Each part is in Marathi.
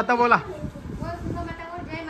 आता बोला. बोल तुझं मतावर जय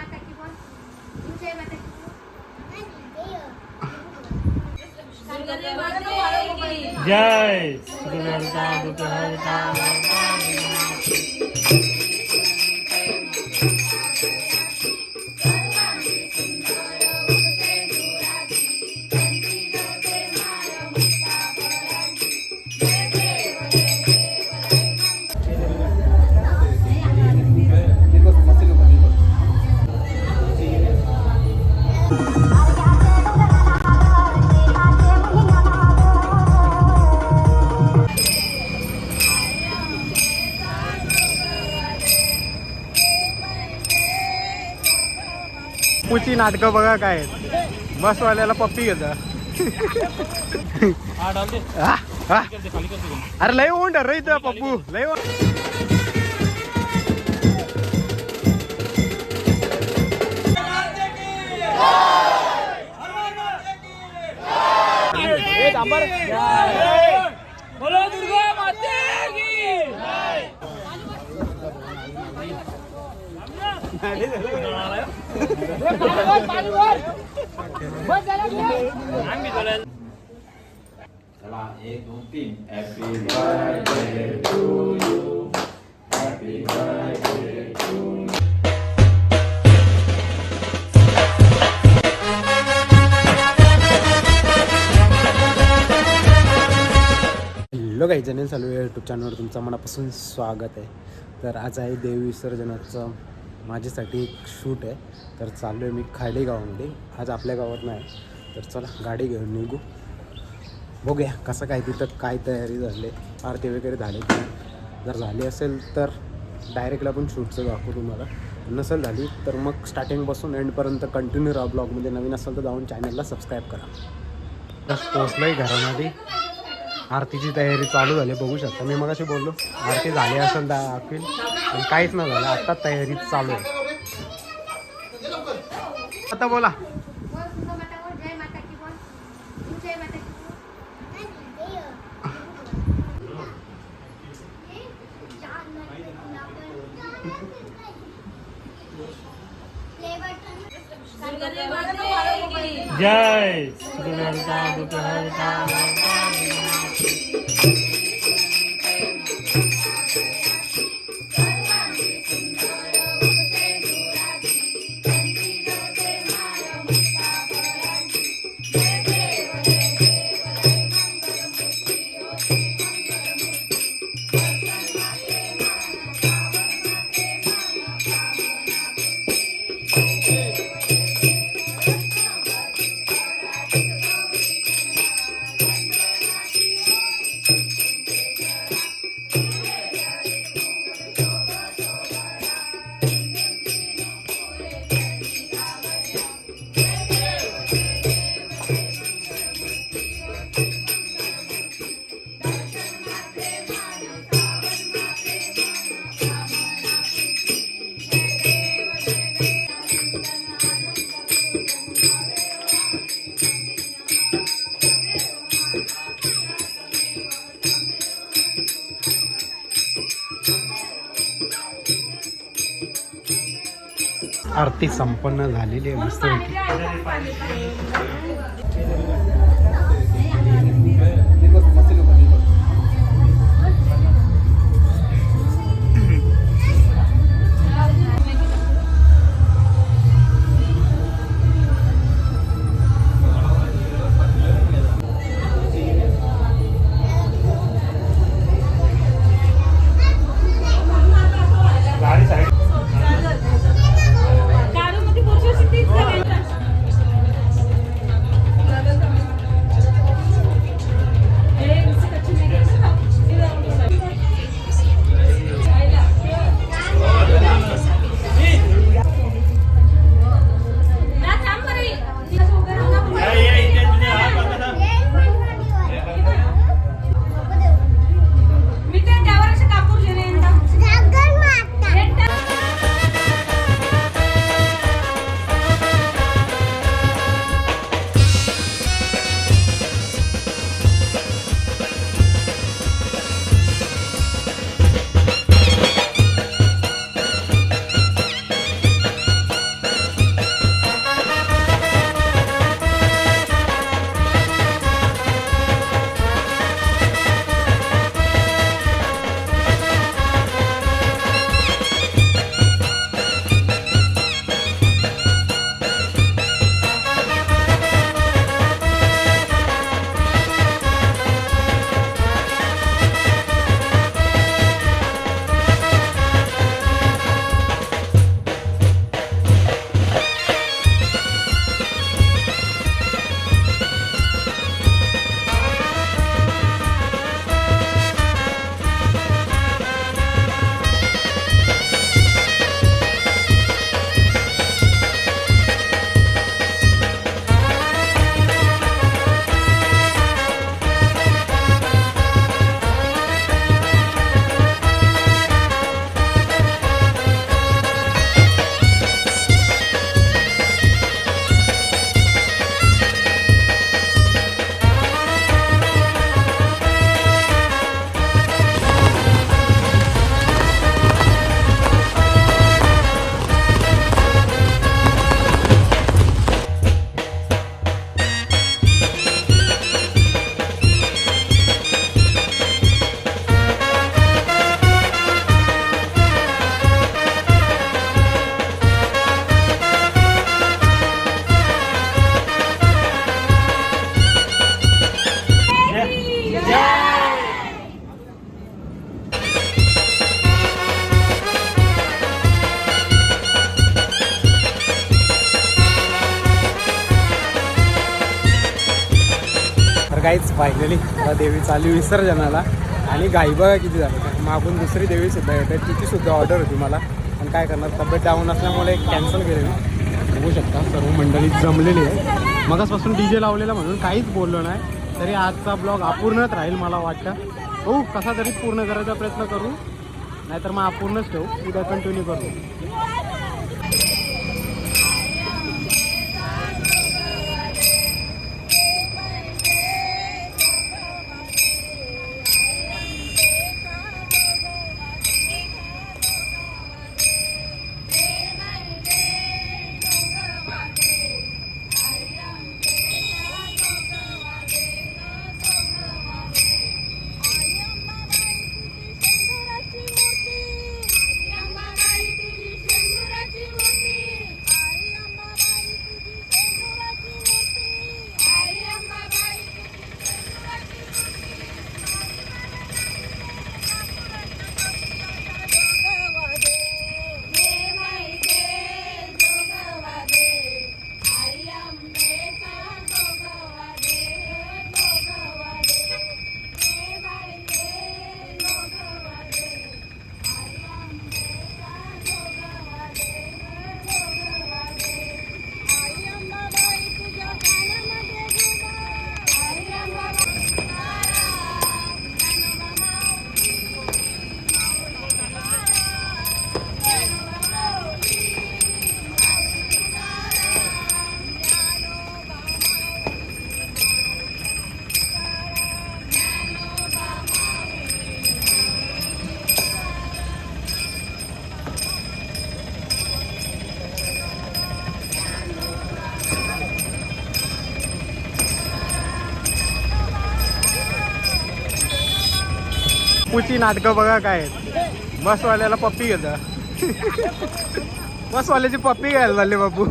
नाटकं बघा काय बसवाल्याला पप्पी घेत अरे लय ओंड रे इथं पप्पू लय चला एक दोन तीन happy birthday to you happy birthday to hello काही जण चालू आहे यूट्यूब चॅनलवर तुमचं मनापासून स्वागत आहे. तर आज आहे देव विसर्जनाचं. माझ्यासाठी एक शूट आहे. तर चाललो आहे मी खायले गावामध्ये आज आपल्या गावात नाही. तर चला गाडी घेऊन निघू. बघूया कसं काय तिथं काय तयारी झाली आरती वगैरे झाले की नाही. जर झाली असेल तर डायरेक्टला आपण शूटचं दाखवू तुम्हाला. नसेल झाली तर मग स्टार्टिंगपासून एंडपर्यंत कंटिन्यू राहा ब्लॉगमध्ये. नवीन असेल तर जाऊन चॅनलला सबस्क्राईब करा. बस आहे घरामध्ये. आरतीची तयारी चालू झाली बघू शकता. मी मगाशी बोललो आरती झाली असेल दाखवील पण काहीच नाही झालं. आत्ताच तयारी चालू आहे. आता बोला. बोल तुझं मतावर जय आरती संपन्न झालेली आहे. मस्त आता देवी चालू विसर्जनाला. आणि गाई बघा किती झालं. मागून दुसरी देवी सुद्धा येते. तिची सुद्धा ऑर्डर होती मला. पण काय करणार? तब्येत डाऊन असल्यामुळे कॅन्सल केलेली बघू शकता सर्व मंडळी जमलेली आहे मगासपासून डी जे लावलेला म्हणून काहीच बोललो नाही. तरी आजचा ब्लॉग अपूर्णच राहील मला वाटतं. हो कसा तरी पूर्ण करायचा प्रयत्न करू. नाहीतर मग अपूर्णच ठेवू. उद्या कंटिन्यू करू. पुची नाटकं बघा काय आहेत. बसवाल्याला पप्पी घेता बसवाल्याची पप्पी घ्यायला झाले बापू.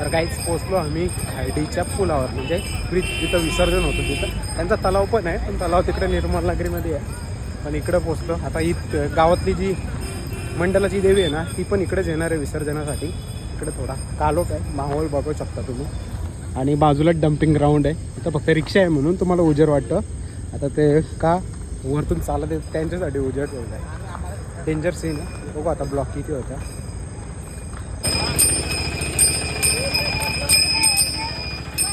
तर काहीच पोचलो आम्ही खायडीच्या पुलावर. म्हणजे ब्रिज जिथं विसर्जन होतं तिथं. त्यांचा तलाव पण आहे पण तलाव तिकडे निर्मल नगरीमध्ये आहे. पण इकडं पोचलो आता ही गावातली जी मंडलाची देवी आहे ना ती पण इकडेच येणार आहे विसर्जनासाठी. इकडे थोडा कालोट आहे माहोल बघू शकता तुम्ही. आणि बाजूला डम्पिंग ग्राउंड आहे. इथं फक्त रिक्षा आहे म्हणून तुम्हाला उजेड वाटतं. आता ते का वरतून चालत येत त्यांच्यासाठी उजेड ठेवलं आहे. डेंजर सीन आहे. बघू आता ब्लॉक किती होता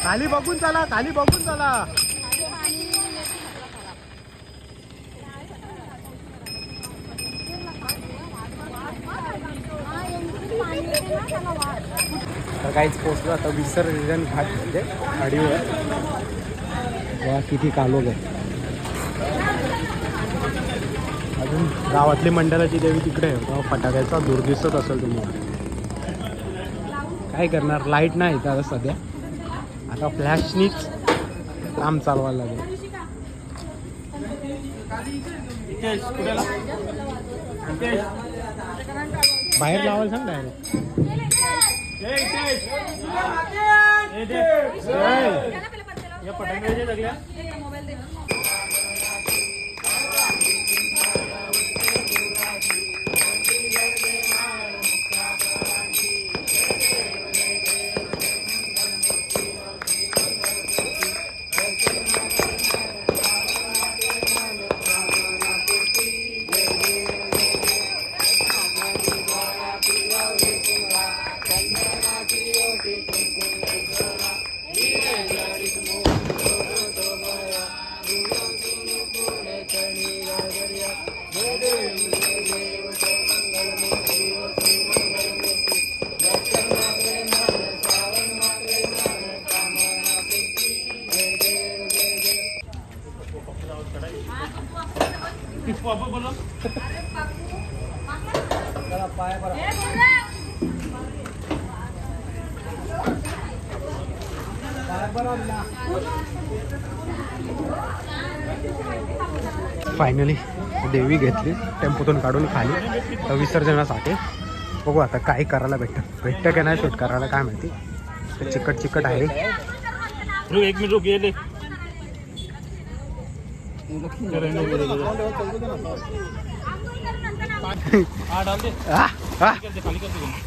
खाली बघून चला खाली बघून चला. काहीच पोचलो आता विसर्जन घाट म्हणजे गाडीवर वा किती कालोग आहे. अजून गावातली मंडळाची देवी तिकडे आहे. तेव्हा फटाक्याचा दूर दिसत असेल तुम्हाला. काय करणार? लाइट नाही आता सध्या. आता फ्लॅशनीच काम चालवायला लागेल. बाहेर लावायला सांग डायरेक्ट हे पटांगल्या फायनली देवी घेतली. टेम्पोतून काढून खाली. तर विसर्जनासाठी बघू आता काय करायला भेटतं. भेटतं का नाही शूट करायला काय माहिती. ते चिकट चिकट आहे. एक मिनिट रुक ये ले हा.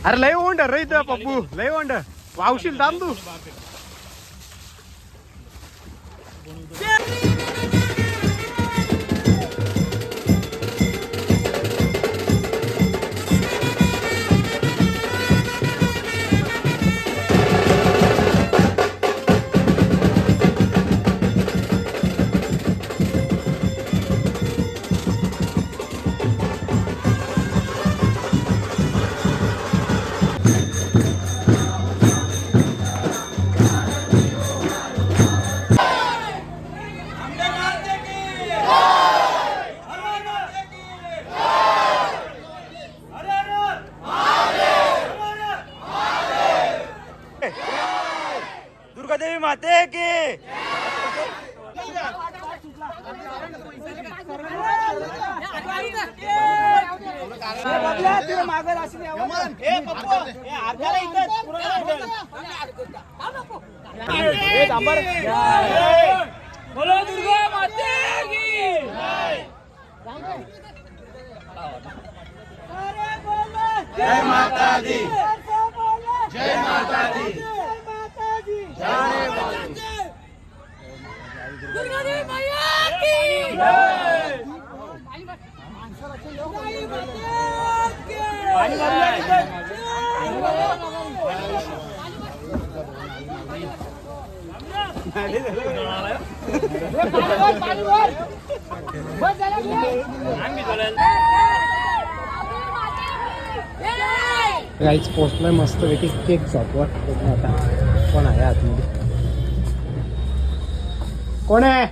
अरे लय ओंड रे इथं पप्पू. लय ओंड. वावशील थांब तू. बोलो दुर्गा माते की. जय माता दी जय माता दी गाईच पोचलाय मस्त पैकी केक शॉपवर आता कोण आहे आतमध्ये? कोण आहे?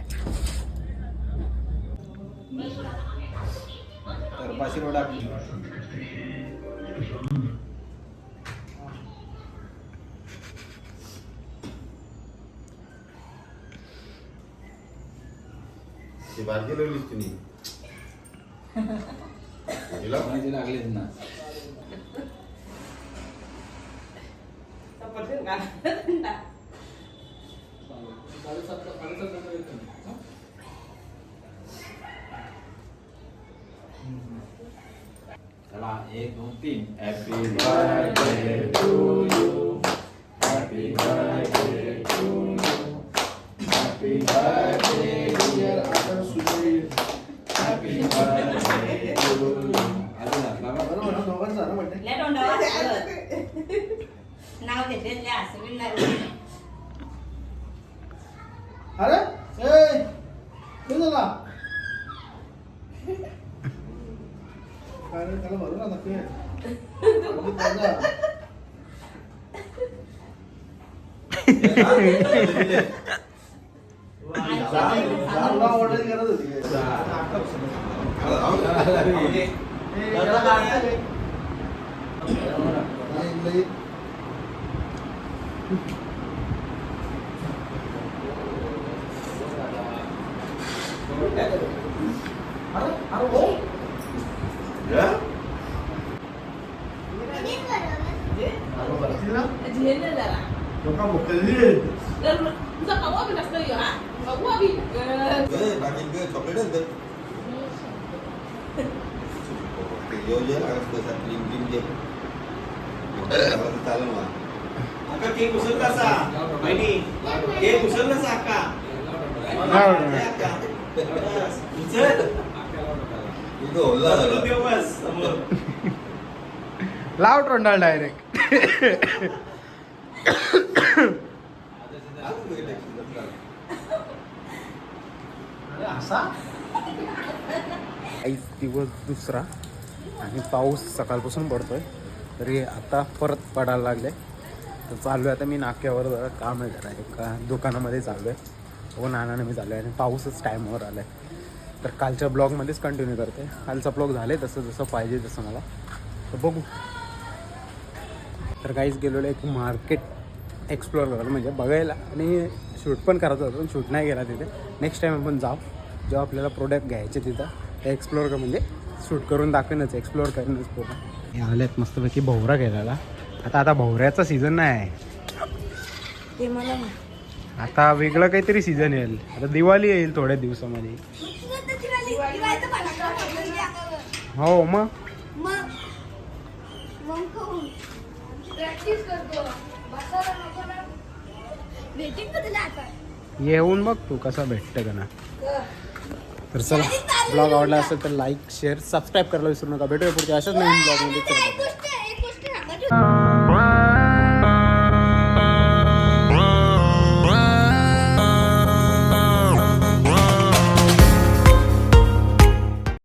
बारकी लागलीच तुम्ही हिला? लागलेच ना. चला एक दोन तीन. Happy birthday to you happy birthday అరే ఏందన్నా తల వరుణ తప్పే అవును समोर लाव तोंडाल डायरेक्ट असा? एक दिवस दुसरा आणि पाऊस सकाळपासून पडतोय. तरी आता परत पडायला लागले. तर चालू आहे आता मी नाक्यावर जरा काम आहे जरा. एका दुकानामध्ये चाललो आहे हो नानाने मी चालू आहे आणि पाऊसच टाईमवर आला आहे तर कालच्या ब्लॉगमध्येच कंटिन्यू करते. कालचा ब्लॉग झाले तसं जसं पाहिजे तसं मला. तर बघू. तर काहीच गेलेलो एक मार्केट एक्सप्लोअर करायला. म्हणजे बघायला. आणि शूट पण करायचं होतं पण शूट नाही केला तिथे. नेक्स्ट टाईम आपण जाऊ. जेव्हा आपल्याला प्रोडक्ट घ्यायचे तिथं ते एक्सप्लोअर म्हणजे शूट करून दाखवेनच एक्सप्लोअर करूनच पूर्ण. हे आहेत मस्तपैकी भोवरा गेलेला आता आता भोवऱ्याचा सीझन नाही. आहे ते मला आता वेगळं काहीतरी सीझन येईल. आता दिवाळी येईल थोड्या दिवसामध्ये. हो मग? येऊन बघ तू कसा भेटतं का ना. तर चला ब्लॉग आवडला असेल तर लाईक शेअर सबस्क्राईब करायला विसरू नका. भेटूया पुढच्या अशाच नवीन ब्लॉगमध्ये